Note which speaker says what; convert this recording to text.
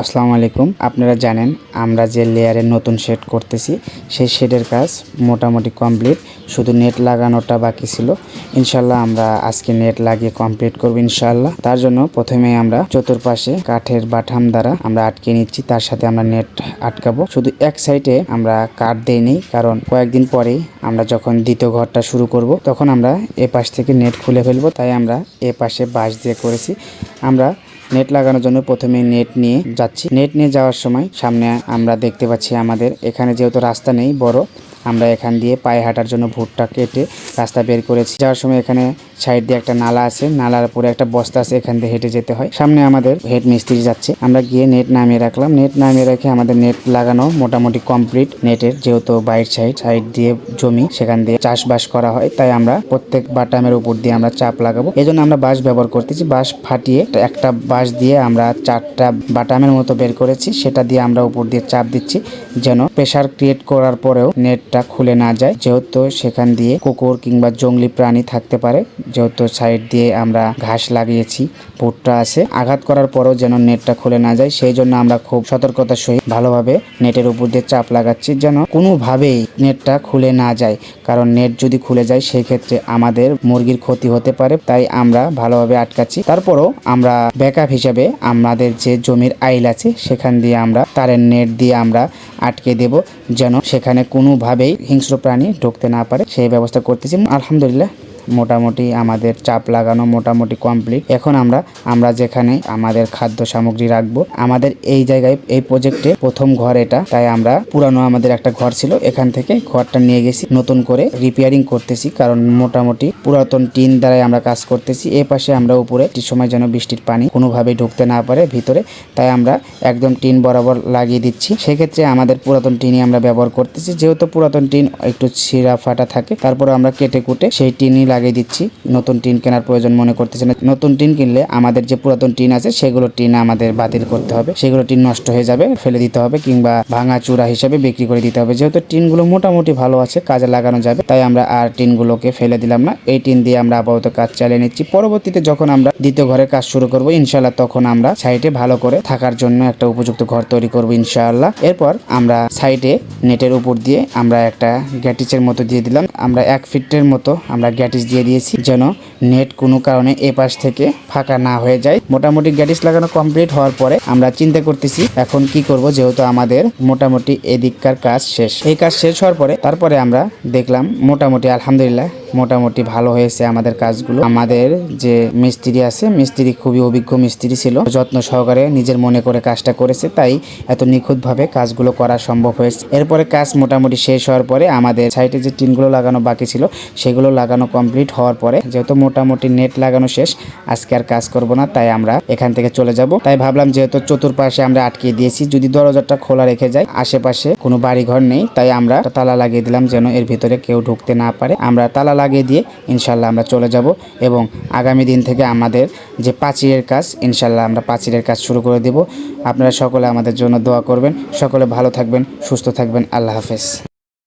Speaker 1: আসসালামু আলাইকুম। আপনারা জানেন আমরা যে লেয়ারের নতুন শেড করতেছি, সেই শেডের কাজ মোটামুটি কমপ্লিট শুধু নেট লাগানোটা বাকি ছিল। ইনশাল্লাহ আমরা আজকে নেট লাগিয়ে কমপ্লিট করব ইনশাল্লাহ। তার জন্য প্রথমে আমরা চতুর্পাশে কাঠের বাঠাম দ্বারা আমরা আটকে নিচ্ছি। তার সাথে আমরা নেট আটকাবো। শুধু এক সাইডে আমরা কাঠ দেইনি, কারণ কয়েকদিন পরেই আমরা যখন দ্বিতীয় ঘরটা শুরু করব, তখন আমরা এ পাশ থেকে নেট খুলে ফেলব। তাই আমরা এ পাশে বাঁশ দিয়ে করেছি। আমরা নেট লাগানোর জন্য প্রথমে নেট নিয়ে যাচ্ছি। নেট নিয়ে যাওয়ার সময় সামনে আমরা দেখতে পাচ্ছি আমাদের এখানে যেহেতু রাস্তা নেই, বড় আমরা এখান দিয়ে পায়ে হাঁটার জন্য ভুটটা কেটে রাস্তা বের করেছি। যাওয়ার সময় এখানে সাইড দিয়ে একটা নালা আছে। নালার উপরে একটা বস্তা আছে, এখান দিয়ে হেঁটে যেতে হয়। সামনে আমাদের হেড মিস্ত্রি যাচ্ছে। আমরা গিয়ে নেট নামিয়ে রাখলাম। নেট নামিয়ে রেখে আমাদের নেট লাগানো মোটামুটি কমপ্লিট। নেটের যেহেতু বাইর সাইড সাইড দিয়ে জমি, সেখান দিয়ে চাষবাস করা হয়। তাই আমরা প্রত্যেক বাটামের উপর দিয়ে আমরা চাপ লাগাবো। এই জন্য আমরা বাঁশ ব্যবহার করতেছি। বাঁশ ফাটিয়ে একটা বাঁশ দিয়ে আমরা চারটা বাটামের মতো বের করেছি। সেটা দিয়ে আমরা উপর দিয়ে চাপ দিচ্ছি যেন প্রেশার ক্রিয়েট করার পরেও নেটটা খুলে না যায়। যেহেতু সেখান দিয়ে কুকুর কিংবা জঙ্গলি প্রাণী থাকতে পারে, যেহেতু সাইড দিয়ে আমরা ঘাস লাগিয়েছি ভুট্টা আছে। আঘাত করার পরও যেন নেটটা খুলে না যায়, সেই জন্য আমরা খুব সতর্কতার সহিত ভালোভাবে নেটের উপর দিয়ে চাপ লাগাচ্ছি যেন কোনোভাবেই নেটটা খুলে না যায়। কারণ নেট যদি খুলে যায় সেই ক্ষেত্রে আমাদের মুরগির ক্ষতি হতে পারে, তাই আমরা ভালোভাবে আটকাচ্ছি। তারপরও আমরা ব্যাকআপ হিসাবে আমাদের যে জমির আইল আছে, সেখান দিয়ে আমরা তারের নেট দিয়ে আমরা আটকে দেব যেন সেখানে কোনোভাবেই হিংস্র প্রাণী ঢুকতে না পারে সেই ব্যবস্থা করতেছি। আলহামদুলিল্লাহ। মোটামুটি আমাদের চাপ লাগানো মোটামুটি কমপ্লিট এখন আমরা আমরা যেখানে আমাদের খাদ্য সামগ্রী রাখব, আমাদের এই জায়গায়, এই প্রজেক্টে প্রথম ঘর এটা। তাই আমরা পুরানো আমাদের একটা ঘর ছিল, এখান থেকে ঘরটা নিয়ে গেছি। নতুন করে রিপেয়ারিং করতেছি, কারণ মোটামুটি পুরাতন টিন দ্বারাই আমরা কাজ করতেছি। এ পাশে আমরা উপরে সময় যেন বৃষ্টির পানি কোনোভাবেই ঢুকতে না পারে ভিতরে। তাই আমরা একদম টিন বরাবর লাগিয়ে দিচ্ছি। সেক্ষেত্রে আমাদের পুরাতন টিনই আমরা ব্যবহার করতেছি। যেহেতু পুরাতন টিন একটু ছিঁড়া ফাটা থাকে তারপরে আমরা কেটে কুটে সেই টিনই লাগিয়ে দিচ্ছি। নতুন টিন কেনার প্রয়োজন মনে করতেছে না। নতুন টিন কিনলে আমাদের যে পুরাতন টিন আছে, সেগুলো টিন আমাদের বাতিল করতে হবে। সেগুলো টিন নষ্ট হয়ে যাবে, ফেলে দিতে হবে কিংবা ভাঙা চূড়া হিসেবে বিক্রি করে দিতে হবে। যেহেতু টিনগুলো মোটামুটি ভালো আছে, কাজে লাগানো যাবে, তাই আমরা আর টিনগুলোকে ফেলে দিলাম না। এই টিন দিয়ে আমরা আপাতত কাজ চালিয়ে নিচ্ছি। পরবর্তীতে যখন আমরা দ্বিতীয় ঘরে কাজ শুরু করব ইনশাল্লাহ তখন আমরা সাইডে ভালো করে থাকার জন্য একটা উপযুক্ত ঘর তৈরি করব, ইনশাআল্লাহ। এরপর আমরা সাইডে নেটের উপর দিয়ে আমরা একটা গ্যাটিচের মতো দিয়ে দিলাম। আমরা এক ফিটের মতো আমরা গ্যাটিস দিয়ে দিয়েছি যেন নেট কোনো কারণে এ পাশ থেকে ফাঁকা না হয়ে যায়। মোটামুটি গ্যাটিস লাগানো কমপ্লিট হওয়ার পরে আমরা চিন্তা করতেছি, এখন কি করব যেহেতু আমাদের মোটামুটি এদিককার কাজ শেষ। এই কাজ শেষ হওয়ার পরে তারপরে আমরা দেখলাম মোটামুটি আলহামদুলিল্লাহ মোটামুটি ভালো হয়েছে আমাদের কাজগুলো। আমাদের যে মিস্ত্রি আছে, মিস্ত্রি খুবই অভিজ্ঞ মিস্ত্রি ছিল। যত্ন সহকারে নিজের মনে করে কাজটা করেছে, তাই এত নিখুঁতভাবে কাজগুলো করা সম্ভব হয়েছে। এরপরে কাজ মোটামুটি শেষ হওয়ার পরে আমাদের সাইডে যে টিনগুলো লাগানো বাকি ছিল, সেগুলো লাগানো কমপ্লিট হওয়ার পরে যেহেতু মোটামুটি নেট লাগানো শেষ, আজকে আর কাজ করব না, তাই আমরা এখান থেকে চলে যাব। তাই ভাবলাম যেহেতু চতুর্পাশে আমরা আটকে দিয়েছি, যদি দরজাটা খোলা রেখে যায় আশেপাশে কোনো বাড়ি ঘর নেই, তাই আমরা তালা লাগিয়ে দিলাম যেন এর ভিতরে কেউ ঢুকতে না পারে। আমরা তালা লাগিয়ে দিয়ে ইনশাল্লাহ আমরা চলে যাব এবং আগামী দিন থেকে আমাদের যে পাঁচিরের কাজ, ইনশাল্লাহ আমরা পাঁচিরের কাজ শুরু করে দেব। আপনারা সকলে আমাদের জন্য দোয়া করবেন। সকলে ভালো থাকবেন, সুস্থ থাকবেন। আল্লাহ হাফেজ।